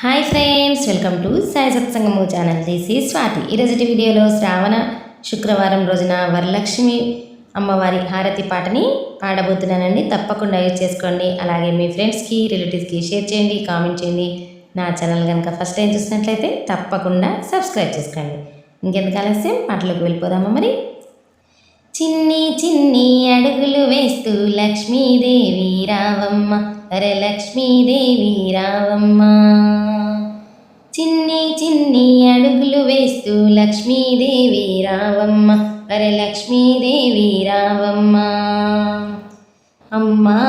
Hi friends welcome to Sai Satsangamu channel తీసి ఈ స్వాతి ఈరోజు వీడియోలో శ్రావణ శుక్రవారం రోజున వరలక్ష్మి అమ్మవారి హారతి పాటని పాడబోతున్నానండి. తప్పకుండా యూజ్ చేసుకోండి. అలాగే మీ ఫ్రెండ్స్కి రిలేటివ్స్కి షేర్ చేయండి కామెంట్ చేయండి. నా ఛానల్ కనుక ఫస్ట్ టైం చూసినట్లయితే తప్పకుండా సబ్స్క్రైబ్ చేసుకోండి. ఇంకెందుకు ఆలస్యం? పాటలోకి వెళ్ళిపోదామా మరి? చిన్ని చిన్ని అడుగులు వేస్తూ లక్ష్మీదేవి రావమ్మ. అరే లక్ష్మీదేవి రావమ్మ. చిన్ని చిన్ని అడుగులు వేస్తూ లక్ష్మీదేవి రావమ్మ. అరే లక్ష్మీదేవి రావమ్మ. అమ్మా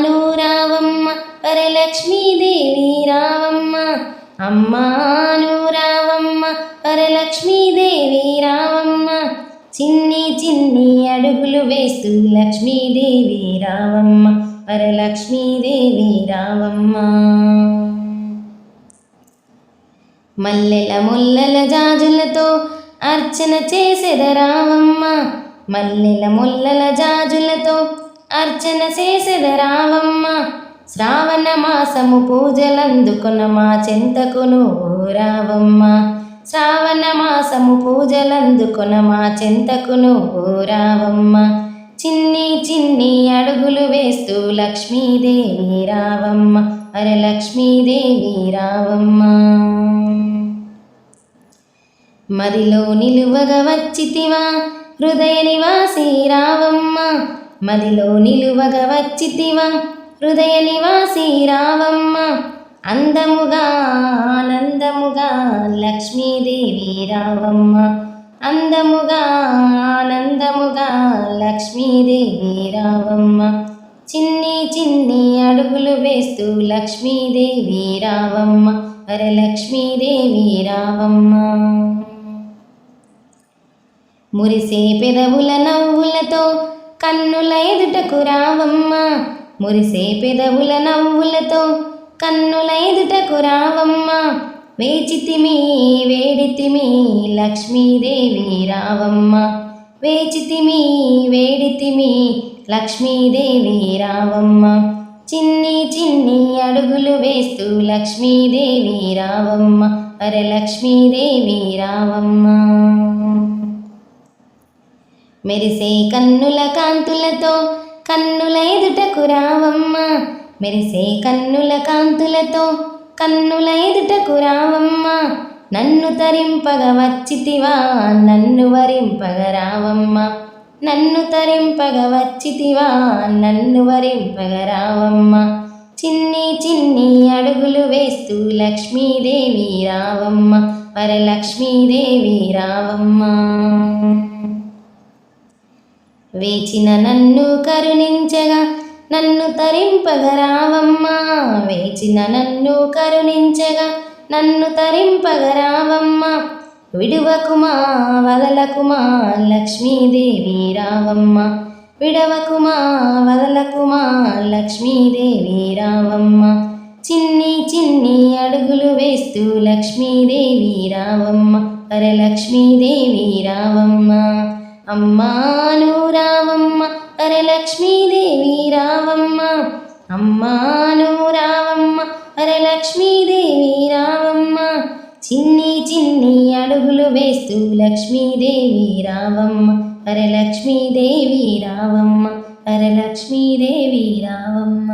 నువ్వు రావమ్మ అరే లక్ష్మీదేవి రావమ్మ. అమ్మా నువ్వు రావమ్మ అరే లక్ష్మీదేవి రావమ్మ. చిన్ని చిన్ని అడుగులు వేస్తూ లక్ష్మీదేవి రావమ్మ వరలక్ష్మీదేవి రావమ్మ. మల్లెల ముల్లల జాజులతో అర్చన చేసెదరావమ్మ మల్లెల ముల్లల జాజులతో అర్చన చేసెదరావమ్మ శ్రావణ మాసము పూజలందుకొన మా చెంతకును రావమ్మ. శ్రావణ మాసము పూజలందుకొన మా చెంతకును రావమ్మ. చిన్ని చిన్ని అడుగులు వేస్తూ లక్ష్మీదేవి రావమ్మ. అరే లక్ష్మీదేవి రావమ్మ. మదిలో నిలువగ వచ్చితివా? హృదయ నివాసి రావమ్మ. మదిలో నిలువగ వచ్చితివా? హృదయ నివాసి రావమ్మ. అందముగా ఆనందముగా లక్ష్మీదేవి రావమ్మ. అందముగా ఆనందముగా లక్ష్మీదేవి రావమ్మ. చిన్ని చిన్ని అడుగులు వేస్తూ లక్ష్మీదేవి రావమ్మ. అరే లక్ష్మీదేవి రావమ్మ. మురిసే పెదవుల నవ్వులతో కన్నుల ఎదుటకు రావమ్మ. మురిసే పెదవుల నవ్వులతో కన్నుల ఎదుటకు రావమ్మ. వేచితిమి వేడితిమి లక్ష్మీదేవి రావమ్మ. వేచితిమి వేడితిమి లక్ష్మీదేవి రావమ్మ. చిన్ని చిన్ని అడుగులు వేస్తూ లక్ష్మీదేవి రావమ్మ. అరే లక్ష్మీదేవి రావమ్మ. మెరిసే కన్నుల కాంతులతో కన్నుల ఎదుటకు రావమ్మ. మెరిసే కన్నుల కాంతులతో కన్నుల ఎదుటకు రావమ్మ. నన్ను తరింపగ వచ్చితివా నన్ను వరింపగ రావమ్మ. నన్ను తరింపగ వచ్చితివా నన్ను వరింపగ రావమ్మ. చిన్ని చిన్ని అడుగులు వేస్తూ లక్ష్మీదేవి రావమ్మ. వరలక్ష్మీదేవి రావమ్మ. వేచిన నన్ను కరుణించగా నన్ను తరింపగరావమ్మా వేచిన నన్ను కరుణించగా నన్ను తరింపగరావమ్మా విడువకుమా వదలకుమా లక్ష్మీదేవి రావమ్మ. విడవకుమా వదలకుమా లక్ష్మీదేవి రావమ్మ. చిన్ని చిన్ని అడుగులు వేస్తూ లక్ష్మీదేవి రావమ్మ. వరలక్ష్మీదేవి రావమ్మ. అమ్మాను రావమ్మ. అరే లక్ష్మీదేవి రావమ్మ. అమ్మాను రావమ్మ. అరే లక్ష్మీదేవి రావమ్మ. చిన్ని చిన్ని అడుగులు వేస్తూ లక్ష్మీదేవి రావమ్మ. అరే లక్ష్మీదేవి రావమ్మ. అరే లక్ష్మీదేవి రావమ్మ.